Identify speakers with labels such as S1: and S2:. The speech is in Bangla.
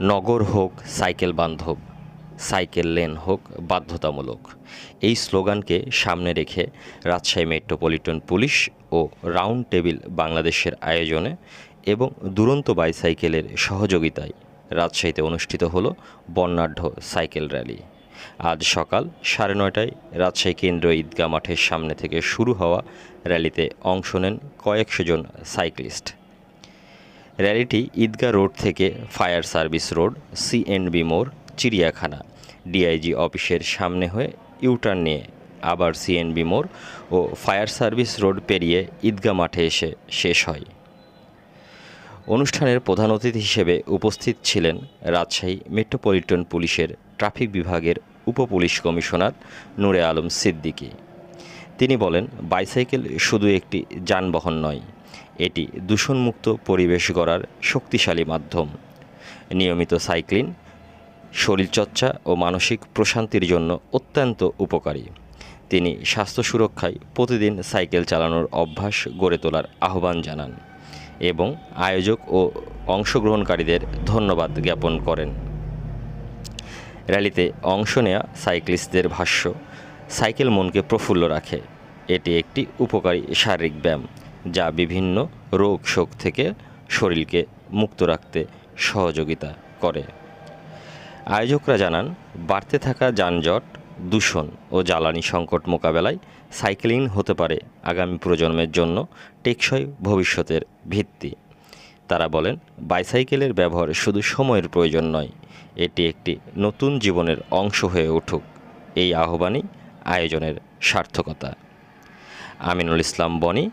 S1: নগর হোক, সাইকেল বান্ধব সাইকেল লেন হোক, বাধ্যতামূলক। এই স্লোগানকে সামনে রেখে রাজশাহী মেট্রোপলিটন পুলিশ ও রাউন্ড টেবিল বাংলাদেশের আয়োজনে এবং দুরন্ত বাইসাইকেলের সহযোগিতায় রাজশাহীতে অনুষ্ঠিত হলো বর্ণাঢ্য সাইকেল র্যালি। আজ সকাল সাড়ে নয়টায় রাজশাহী কেন্দ্র ঈদগাহ মাঠের সামনে থেকে শুরু হওয়া র্যালিতে অংশ নেন কয়েকশো জন সাইক্লিস্ট। র্যালিটি ঈদগাহ রোড থেকে ফায়ার সার্ভিস রোড সিএনবি মোড়, চিড়িয়াখানা। ডিআইজি অফিসের সামনে হয়ে ইউটার্ন নিয়ে আবার সিএনবি মোড় ও ফায়ার সার্ভিস রোড পেরিয়ে ঈদগাহ মাঠে এসে শেষ হয়। অনুষ্ঠানের প্রধান অতিথি হিসেবে উপস্থিত ছিলেন রাজশাহী মেট্রোপলিটন পুলিশের ট্রাফিক বিভাগের উপপুলিশ কমিশনার নূরে আলম সিদ্দিকী। তিনি বলেন, বাইসাইকেল শুধু একটি যানবাহন নয়, এটি দূষণমুক্ত পরিবেশ গড়ার শক্তিশালী মাধ্যম। নিয়মিত সাইক্লিং শরীরচর্চা ও মানসিক প্রশান্তির জন্য অত্যন্ত উপকারী। তিনি স্বাস্থ্য সুরক্ষায় প্রতিদিন সাইকেল চালানোর অভ্যাস গড়ে তোলার আহ্বান জানান এবং আয়োজক ও অংশগ্রহণকারীদের ধন্যবাদ জ্ঞাপন করেন। র্যালিতে অংশ নেয়া সাইক্লিস্টদের ভাষ্য, সাইকেল মনকে প্রফুল্ল রাখে। এটি একটি উপকারী শারীরিক ব্যায়াম, যা বিভিন্ন রোগ শোক থেকে শরীরকে মুক্ত রাখতে সহযোগিতা করে। আয়োজকরা জানান, বাড়তে থাকা যানজট, দূষণ ও জ্বালানি সংকট মোকাবেলায় সাইকেলিং হতে পারে আগামী প্রজন্মের জন্য টেকসই ভবিষ্যতের ভিত্তি। তারা বলেন, বাইসাইকেলের ব্যবহার শুধু সময়ের প্রয়োজন নয়, এটি একটি নতুন জীবনের অংশ হয়ে উঠুক। এই আহ্বানই আয়োজনের সার্থকতা। আমিনুল ইসলাম বনি।